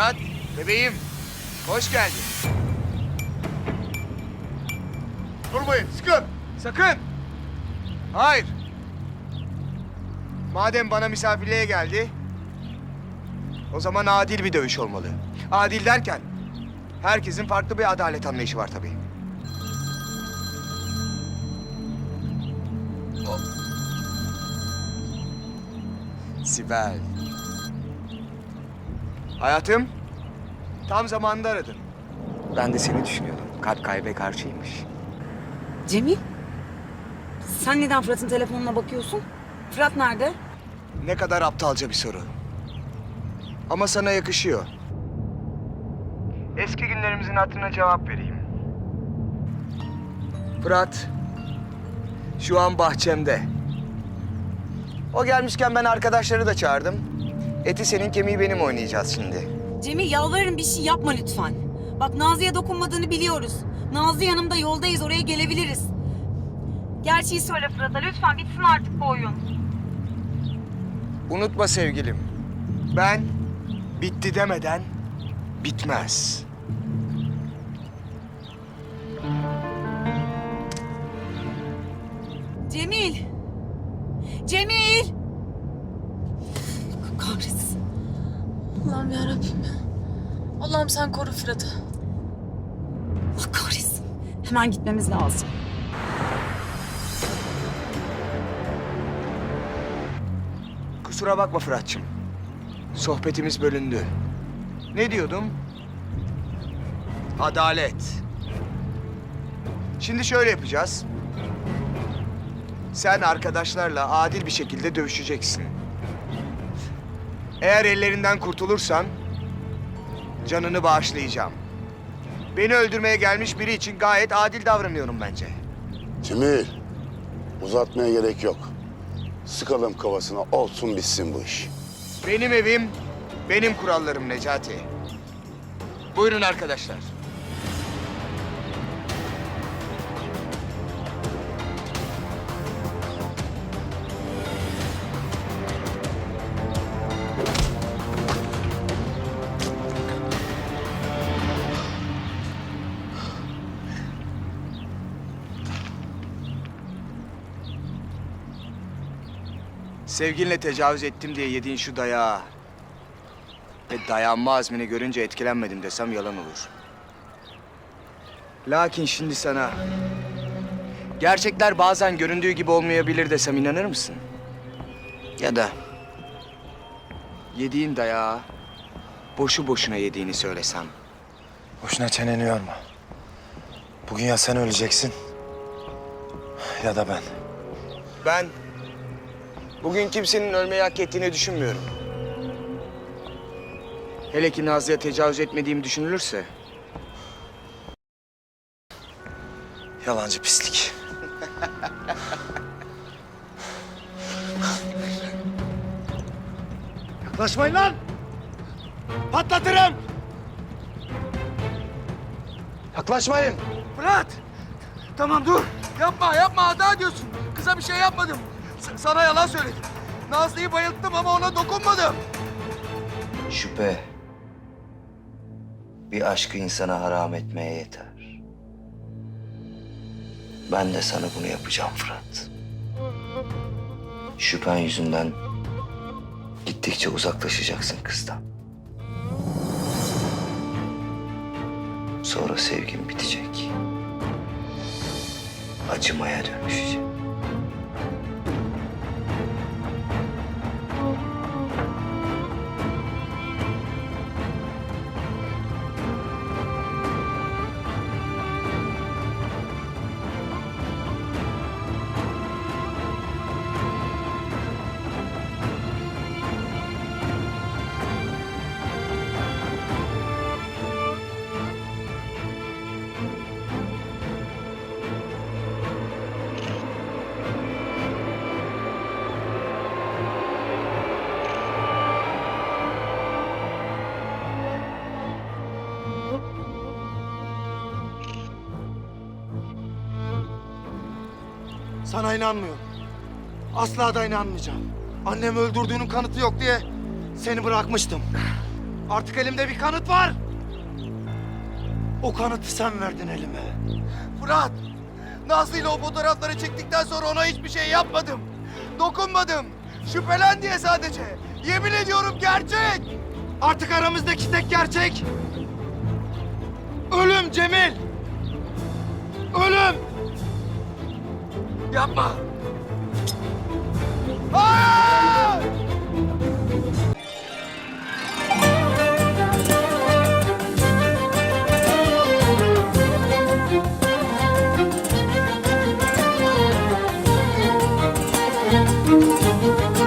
Fırat, bebeğim. Hoş geldin. Durmayın, sıkın. Sakın. Hayır. Madem bana misafirliğe geldi, o zaman adil bir dövüş olmalı. Adil derken, herkesin farklı bir adalet anlayışı var tabii. Sibel. Hayatım, tam zamanında aradın. Ben de seni düşünüyordum. Kalp kalbe karşıymış. Cemil? Sen neden Fırat'ın telefonuna bakıyorsun? Fırat nerede? Ne kadar aptalca bir soru. Ama sana yakışıyor. Eski günlerimizin hatırına cevap vereyim. Fırat, şu an bahçemde. O gelmişken ben arkadaşları da çağırdım. Eti senin kemiği benim oynayacağız şimdi. Cemil yalvarırım bir şey yapma lütfen. Bak Nazlı'ya dokunmadığını biliyoruz. Nazlı yanımda yoldayız oraya gelebiliriz. Gerçeği söyle Fırat'a lütfen bitsin artık bu oyun. Unutma sevgilim. Ben bitti demeden bitmez. Cemil! Cemil! Kahretsin. Allah'ım yarabbim. Allah'ım sen koru Fırat'ı. Allah kahretsin. Hemen gitmemiz lazım. Kusura bakma Fırat'cığım. Sohbetimiz bölündü. Ne diyordum? Adalet. Şimdi şöyle yapacağız. Sen arkadaşlarla adil bir şekilde dövüşeceksin. Eğer ellerinden kurtulursan canını bağışlayacağım. Beni öldürmeye gelmiş biri için gayet adil davranıyorum bence. Cemil, uzatmaya gerek yok. Sıkalım kafasına, olsun bitsin bu iş. Benim evim, benim kurallarım Necati. Buyurun arkadaşlar. Sevginle tecavüz ettim diye yediğin şu dayağı ve dayanma azmini görünce etkilenmedim desem yalan olur. Lakin şimdi sana gerçekler bazen göründüğü gibi olmayabilir desem inanır mısın? Ya da yediğin dayağı boşu boşuna yediğini söylesem. Boşuna çeneni yorma. Bugün ya sen öleceksin ya da ben. Ben bugün kimsenin ölmeyi hak ettiğini düşünmüyorum. Hele ki Nazlı'ya tecavüz etmediğim düşünülürse Yalancı pislik. Yaklaşmayın lan! Patlatırım! Yaklaşmayın. Fırat! Tamam dur. Yapma yapma hata diyorsun. Kıza bir şey yapmadım. Sana yalan söyledim. Nazlı'yı bayılttım ama ona dokunmadım. Şüphe bir aşkı insana haram etmeye yeter. Ben de sana bunu yapacağım Fırat. Şüphen yüzünden gittikçe uzaklaşacaksın kızdan. Sonra sevgin bitecek. Acımaya dönüşecek. Sana inanmıyorum. Asla da inanmayacağım. Annemi öldürdüğünün kanıtı yok diye seni bırakmıştım. Artık elimde bir kanıt var. O kanıtı sen verdin elime. Fırat, Nazlı ile o fotoğrafları çektikten sonra ona hiçbir şey yapmadım. Dokunmadım. Şüphelen diye sadece. Yemin ediyorum gerçek. Artık aramızdaki tek gerçek. Ölüm Cemil. Ölüm. Yapma! Hayır!